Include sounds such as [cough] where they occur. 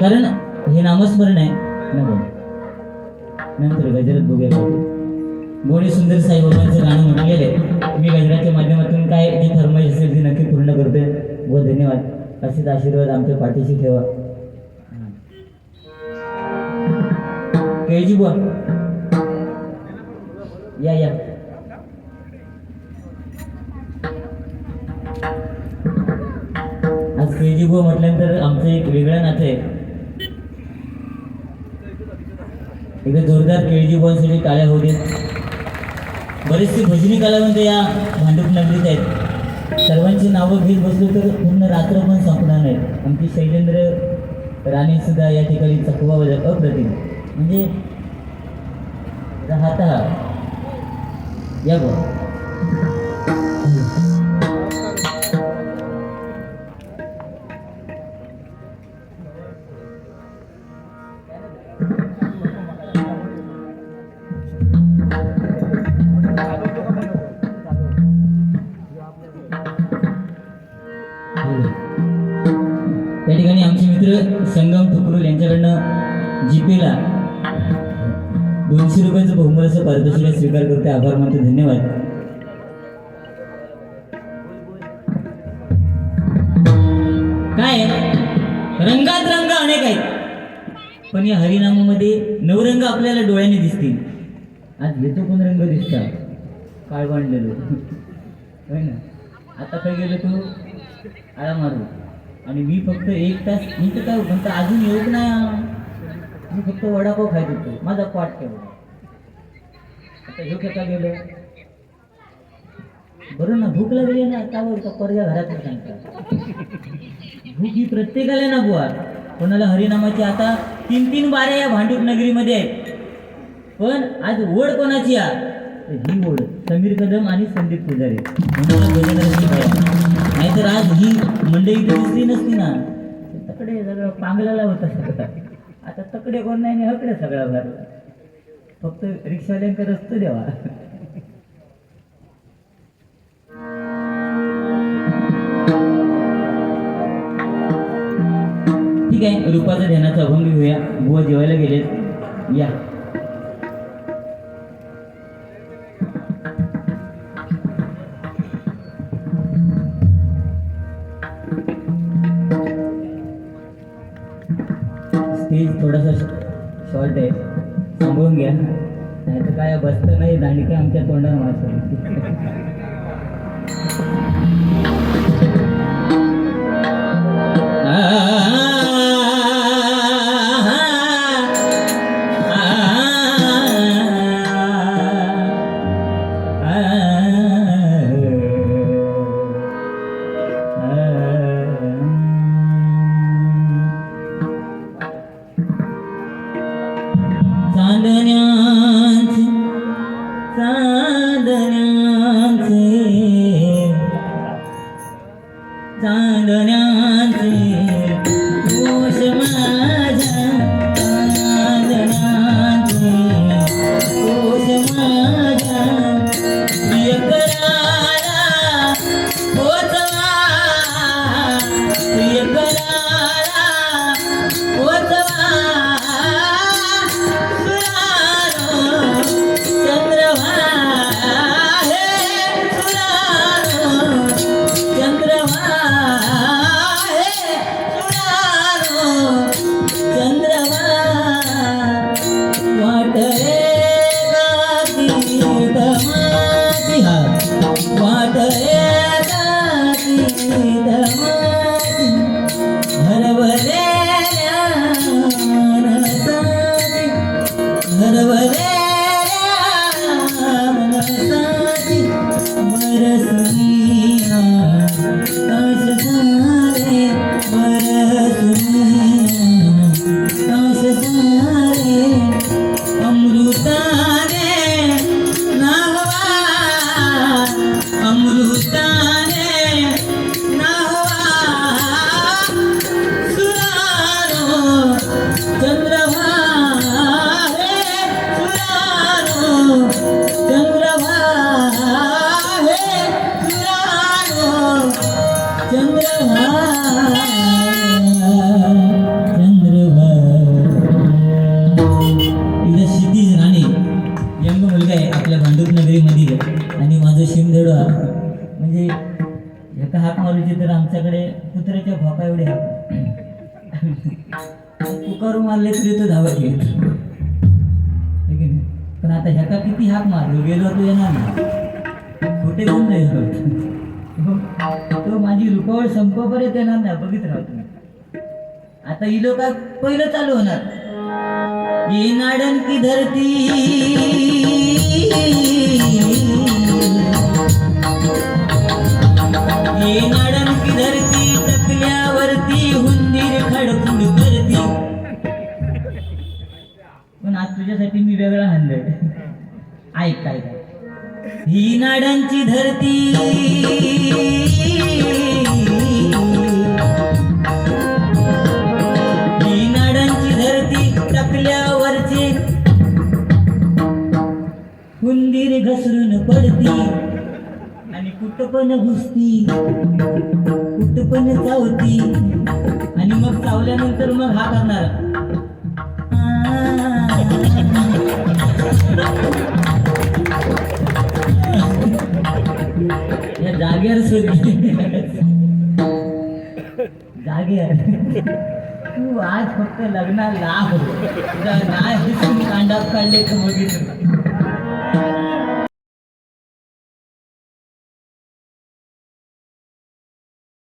कारण हे नामस्मरण आहे. नको नंतर गजरात बघूया. गोणी सुंदर साईबाबांचं गाणं म्हणून गेले. मी गजराच्या माध्यमातून काय जी फरमाईश असेल ती नक्की पूर्ण करते व धन्यवाद. असेच आशीर्वाद आमच्या पाठीशी ठेवा. केजी बुवा. या या. आज केजी बुवा म्हटल्यानंतर आमचं एक वेगळं नातं आहे. एकदा जोरदार केळजी बॉलसाठी टाळ्या होऊ देत बरेचसे भजनी कलावंत या भांडूप नगरीत आहेत. सर्वांची नावं घेत बसलो तर पूर्ण रात्र पण संपणार नाही. आमची शैलेंद्र राणेसुद्धा या ठिकाणी चकवा अप्रतिम. म्हणजे राहता. या बघ. मित्र संगम तुकडोल यांच्याकडनं जीपेला दोनशे रुपयाचं बहुमूल्याचं पारितोषिक स्वीकार करते आभार मानते धन्यवाद. काय? रंगात रंग अनेक आहेत. पण या हरिनामामध्ये नवरंग आपल्याला डोळ्याने दिसतील. आज येतो कोण रंग दिसतात काळ बांधलेलो होय ना? आता काय गेलो तू? आळा मारू आणि मी फक्त एक तास मी तर काय म्हणतो अजून येऊ नाही. मी फक्त वडापाव खायत होतो. माझा पाठ ठेवला आता ह्यो कसा गेलो? बरं ना भूक लागली ना त्यावर बोलतो पर्या घरात सांगतात भूक ही प्रत्येकाला ना बुवा कोणाला हरिनामाची आता तीन तीन बाऱ्या या भांडूप नगरीमध्ये आहेत. पण आज ओढ कोणाची आ ही ओढ समीर कदम आणि संदीप पुजारी. नाहीतर आज ही इथे दिसली नसती ना. तकडे सगळं पांगलाला होता सगळं आता तकडे कोण नाही हकडे सगळा भरला फक्त रिक्षावाल्यांकडे रस्तो द्यावा. ठीक आहे रूपाचा ध्यानाचा अभंग घेऊया. बुवा जेवायला गेलेत. या. स्टेज थोडंसं शॉर्ट आहे. सांभाळून घ्या. नाही तर काय बसतं नाही दांडके आमच्या तोंडावर मारतात [laughs] कुत्र्याच्या भोका एवढे कुकारू मारले तरी तो धावत येत पण आता ह्याका किती हाक मारलो? गेलो तो येणार नाही. खोटे बोल नाही तो माझी रुपावळ संपपर्यंत येणार नाही. बघित राहतो आता ही लोक पहिलं चालू होणार. येनाडन की धरती. येणार ऐक काय काय ही नाडांची धरती. ही नाडांची धरती टाकल्यावरचे हुंदीर घसरून पडती आणि कुठं पण घुसती कुठं पण चावती. आणि मग चावल्यानंतर मग हा करणार. जागे जागेवर तू आज फक्त लग्नाला लाभ तुझा नाव कांडात काढले तर बघितलं